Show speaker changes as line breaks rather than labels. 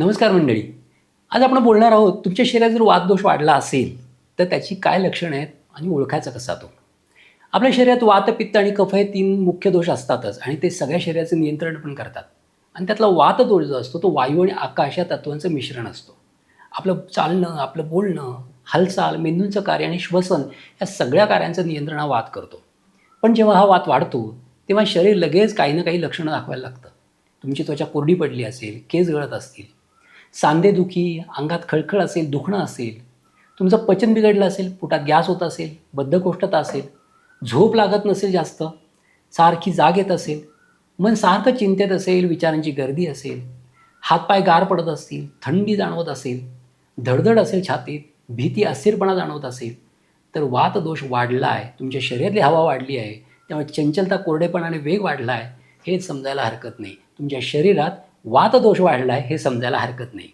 नमस्कार मंडळी. आज आपण बोलणार आहोत तुमच्या शरीरात जर वातदोष वाढला असेल तर त्याची काय लक्षणं आहेत आणि ओळखायचा कसा तो? आपल्या शरीरात वात पित्त आणि कफ हे तीन मुख्य दोष असतातच आणि ते सगळ्या शरीराचं नियंत्रण पण करतात. आणि त्यातला वात दोष जो असतो तो वायू आणि आकाश या तत्वांचं मिश्रण असतो. आपलं चालणं आपलं बोलणं हालचाल मेंदूंचं कार्य आणि श्वसन या सगळ्या कार्यांचं नियंत्रण हा वात करतो. पण जेव्हा हा वात वाढतो तेव्हा शरीर लगेच काही ना काही लक्षणं दाखवायला लागतं. तुमची त्वचा कोरडी पडली असेल केस गळत असतील सांधेदुखी अंगात खळखळ असेल दुखणं असेल तुमचं पचन बिघडलं असेल पोटात गॅस होत असेल बद्धकोष्ठता असेल झोप लागत नसेल जास्त सारखी जाग येत असेल मन सारखं चिंतेत असेल विचारांची गर्दी असेल हातपाय गार पडत असतील थंडी जाणवत असेल धडधड असेल छातीत भीती अस्थिरपणा जाणवत असेल तर वातदोष वाढला आहे तुमच्या शरीरातली हवा वाढली आहे त्यामुळे चंचलता कोरडेपणाने वेग वाढला आहे हे समजायला हरकत नाही. तुमच्या शरीरात वातदोष वाढला आहे हे समजायला हरकत नाही.